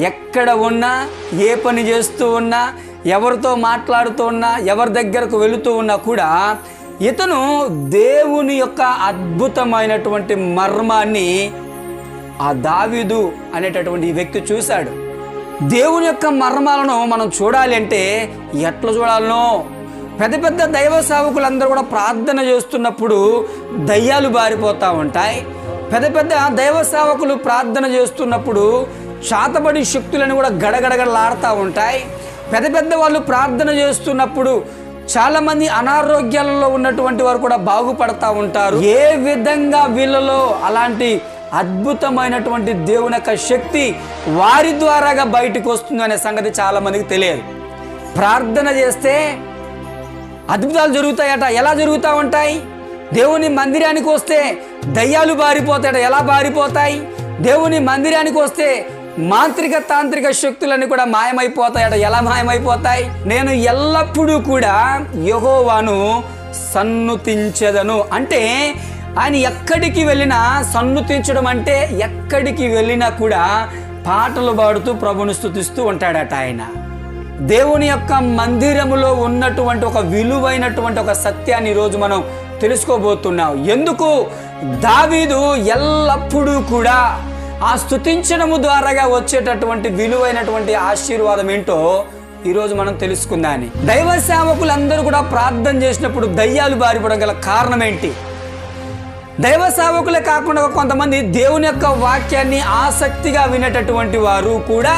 ఎక్కడ ఉన్నా ఏ పని చేస్తూ ఉన్నా ఎవరితో మాట్లాడుతూ ఉన్నా ఎవరి దగ్గరకు వెళుతూ ఉన్నా కూడా ఇతను దేవుని యొక్క అద్భుతమైనటువంటి మర్మాన్ని ఆ దావీదు అనేటటువంటి ఈ వ్యక్తి చూశాడు. దేవుని యొక్క మర్మాలను మనం చూడాలి అంటే ఎట్లా చూడాలనో? పెద్ద పెద్ద దైవ సేవకులందరూ కూడా ప్రార్థన చేస్తున్నప్పుడు దయ్యాలు బారిపోతూ ఉంటాయి. పెద్ద పెద్ద దైవ సేవకులు ప్రార్థన చేస్తున్నప్పుడు శాతబడి శక్తులను కూడా గడగడగడలాడుతూ ఉంటాయి. పెద్ద పెద్ద వాళ్ళు ప్రార్థన చేస్తున్నప్పుడు చాలామంది అనారోగ్యాలలో ఉన్నటువంటి వారు కూడా బాగుపడతా ఉంటారు. ఏ విధంగా వీళ్ళలో అలాంటి అద్భుతమైనటువంటి దేవుని యొక్క శక్తి వారి ద్వారాగా బయటకు వస్తుంది అనే సంగతి చాలామందికి తెలియదు. ప్రార్థన చేస్తే అద్భుతాలు జరుగుతాయట ఎలా జరుగుతూ ఉంటాయి? దేవుని మందిరానికి వస్తే దయ్యాలు బారిపోతాయట ఎలా బారిపోతాయి? దేవుని మందిరానికి వస్తే మాంత్రిక తాంత్రిక శక్తులన్నీ కూడా మాయమైపోతాయట. ఎలా మాయమైపోతాయి? నేను ఎల్లప్పుడూ కూడా యహోవాను సన్నుతించదను. అంటే ఆయన ఎక్కడికి వెళ్ళినా సన్నుతించడం అంటే ఎక్కడికి వెళ్ళినా కూడా పాటలు పాడుతూ ప్రభుని స్థుతిస్తూ ఉంటాడట ఆయన. దేవుని యొక్క మందిరములో ఉన్నటువంటి ఒక విలువైనటువంటి ఒక సత్యాన్ని ఈరోజు మనం తెలుసుకోబోతున్నాం. ఎందుకు? దావీదు ఎల్లప్పుడూ కూడా ఆ స్థుతించడము ద్వారాగా వచ్చేటటువంటి విలువైనటువంటి ఆశీర్వాదం ఏంటో ఈరోజు మనం తెలుసుకుందాని దైవ సేవకులందరూ కూడా ప్రార్థన చేసినప్పుడు దయ్యాలు బారిపడం గల కారణం ఏంటి? దైవ సేవకులే కాకుండా కొంతమంది దేవుని యొక్క వాక్యాన్ని ఆసక్తిగా వినేటటువంటి వారు కూడా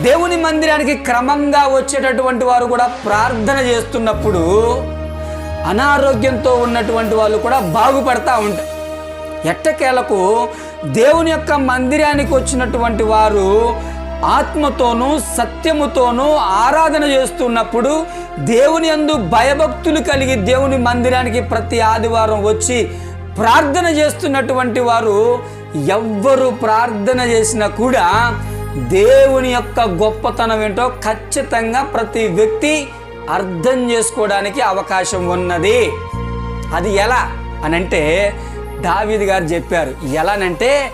దేవుని మందిరానికి క్రమంగా వచ్చేటటువంటి వారు కూడా ప్రార్థన చేస్తున్నప్పుడు అనారోగ్యంతో ఉన్నటువంటి వాళ్ళు కూడా బాగుపడతా ఉంటారు. ఎట్టకేలకు దేవుని యొక్క మందిరానికి వచ్చినటువంటి వారు ఆత్మతోనూ సత్యముతోనూ ఆరాధన చేస్తున్నప్పుడు దేవుని యందు భయభక్తులు కలిగి దేవుని మందిరానికి ప్రతి ఆదివారం వచ్చి ప్రార్థన చేస్తున్నటువంటి వారు ఎవ్వరు ప్రార్థన చేసినా కూడా దేవుని యొక్క గొప్పతనం ఏంటో ఖచ్చితంగా ప్రతి వ్యక్తి అర్థం చేసుకోవడానికి అవకాశం ఉన్నది. అది ఎలా అనంటే దావీది గారు చెప్పారు. ఎలానంటే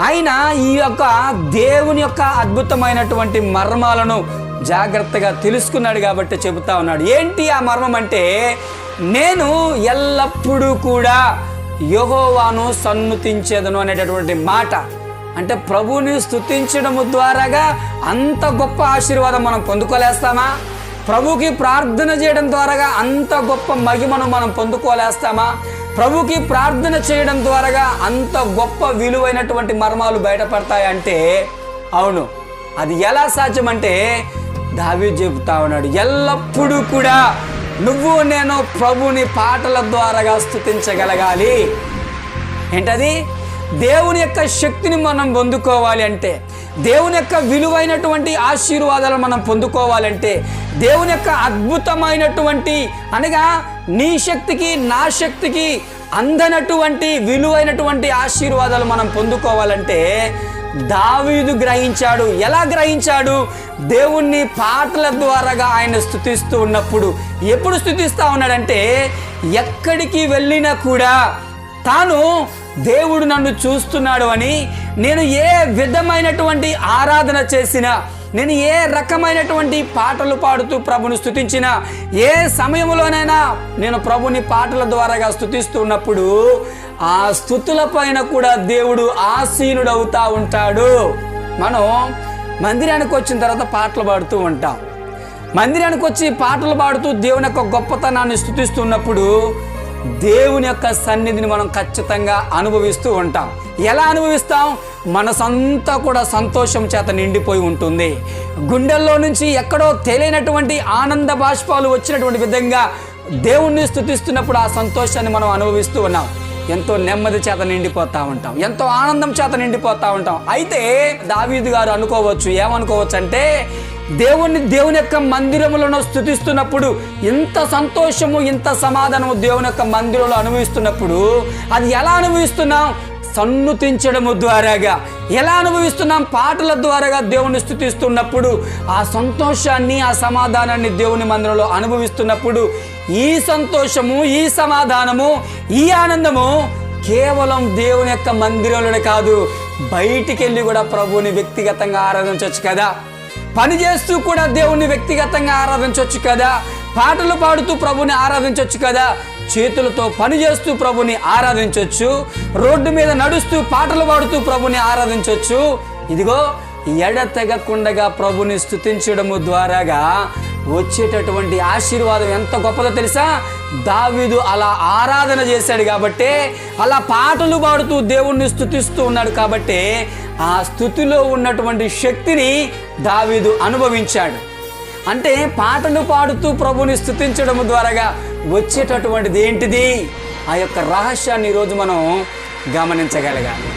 ఆయన ఈ యొక్క దేవుని యొక్క అద్భుతమైనటువంటి మర్మాలను జాగ్రత్తగా తెలుసుకున్నాడు కాబట్టి చెబుతా ఉన్నాడు. ఏంటి ఆ మర్మం అంటే నేను ఎల్లప్పుడూ కూడా యహోవాను సన్నుతించేదను అనేటటువంటి మాట. అంటే ప్రభుని స్తుతించడము ద్వారాగా అంత గొప్ప ఆశీర్వాదం మనం పొందుకోలేస్తామా? ప్రభుకి ప్రార్థన చేయడం ద్వారాగా అంత గొప్ప మహిమను మనం పొందుకోలేస్తామా? ప్రభుకి ప్రార్థన చేయడం ద్వారాగా అంత గొప్ప విలువైనటువంటి మర్మాలు బయటపడతాయంటే అవును అది ఎలా సాధ్యమంటే దావి చెబుతా ఉన్నాడు ఎల్లప్పుడూ కూడా నువ్వు నేను ప్రభుని పాటల ద్వారాగా స్థుతించగలగాలి ఏంటది? దేవుని యొక్క శక్తిని మనం పొందుకోవాలి అంటే దేవుని యొక్క విలువైనటువంటి ఆశీర్వాదాలు మనం పొందుకోవాలంటే దేవుని యొక్క అద్భుతమైనటువంటి అనగా నీ శక్తికి నా శక్తికి అందనటువంటి విలువైనటువంటి ఆశీర్వాదాలు మనం పొందుకోవాలంటే దావీదు గ్రహించాడు. ఎలా గ్రహించాడు? దేవుణ్ణి పాటల ద్వారాగా ఆయన స్థుతిస్తూ ఉన్నప్పుడు. ఎప్పుడు స్థుతిస్తూ ఉన్నాడంటే ఎక్కడికి వెళ్ళినా కూడా తాను దేవుడు నన్ను చూస్తున్నాడు అని నేను ఏ విధమైనటువంటి ఆరాధన చేసినా నేను ఏ రకమైనటువంటి పాటలు పాడుతూ ప్రభుని స్థుతించినా ఏ సమయంలోనైనా నేను ప్రభుని పాటల ద్వారాగా స్థుతిస్తున్నప్పుడు ఆ స్థుతుల పైన కూడా దేవుడు ఆసీనుడవుతా ఉంటాడు. మనం మందిరానికి వచ్చిన తర్వాత పాటలు పాడుతూ ఉంటాం. మందిరానికి వచ్చి పాటలు పాడుతూ దేవుని యొక్క గొప్పతనాన్ని స్థుతిస్తున్నప్పుడు దేవుని యొక్క సన్నిధిని మనం ఖచ్చితంగా అనుభవిస్తూ ఉంటాం. ఎలా అనుభవిస్తాం? మనసంతా కూడా సంతోషం చేత నిండిపోయి ఉంటుంది. గుండెల్లో నుంచి ఎక్కడో తెలియనటువంటి ఆనంద బాష్పాలు వచ్చినటువంటి విధంగా దేవుణ్ణి స్థుతిస్తున్నప్పుడు ఆ సంతోషాన్ని మనం అనుభవిస్తూ ఉన్నాం. ఎంతో నెమ్మది చేత నిండిపోతా ఉంటాం. ఎంతో ఆనందం చేత నిండిపోతూ ఉంటాం. అయితే దావీదు గారు అనుకోవచ్చు ఏమనుకోవచ్చు అంటే దేవుణ్ణి దేవుని యొక్క మందిరములను స్థుతిస్తున్నప్పుడు ఇంత సంతోషము ఇంత సమాధానము దేవుని యొక్క మందిరంలో అనుభవిస్తున్నప్పుడు అది ఎలా అనుభవిస్తున్నాం? సన్నుతించడము ద్వారాగా ఎలా అనుభవిస్తున్నాం? పాటల ద్వారాగా దేవుని స్థుతిస్తున్నప్పుడు ఆ సంతోషాన్ని ఆ సమాధానాన్ని దేవుని మందిరంలో అనుభవిస్తున్నప్పుడు ఈ సంతోషము ఈ సమాధానము ఈ ఆనందము కేవలం దేవుని యొక్క మందిరంలోనే కాదు బయటికి వెళ్ళి కూడా ప్రభువుని వ్యక్తిగతంగా ఆరాధించవచ్చు కదా? పని చేస్తూ కూడా దేవుణ్ణి వ్యక్తిగతంగా ఆరాధించవచ్చు కదా? పాటలు పాడుతూ ప్రభుని ఆరాధించవచ్చు కదా? చేతులతో పని చేస్తూ ప్రభుని ఆరాధించవచ్చు రోడ్డు మీద నడుస్తూ పాటలు పాడుతూ ప్రభుని ఆరాధించవచ్చు ఇదిగో ఎడతెగకుండగా ప్రభుని స్థుతించడము ద్వారాగా వచ్చేటటువంటి ఆశీర్వాదం ఎంత గొప్పదో తెలుసా? దావీదు అలా ఆరాధన చేశాడు కాబట్టి అలా పాటలు పాడుతూ దేవుణ్ణి స్థుతిస్తూ ఉన్నాడు కాబట్టి ఆ స్థుతిలో ఉన్నటువంటి శక్తిని దావీదు అనుభవించాడు. అంటే పాటలు పాడుతూ ప్రభుని స్థుతించడం ద్వారాగా వచ్చేటటువంటిది ఏంటిది? ఆ యొక్క రహస్యాన్ని ఈరోజు మనం గమనించగలగాలి.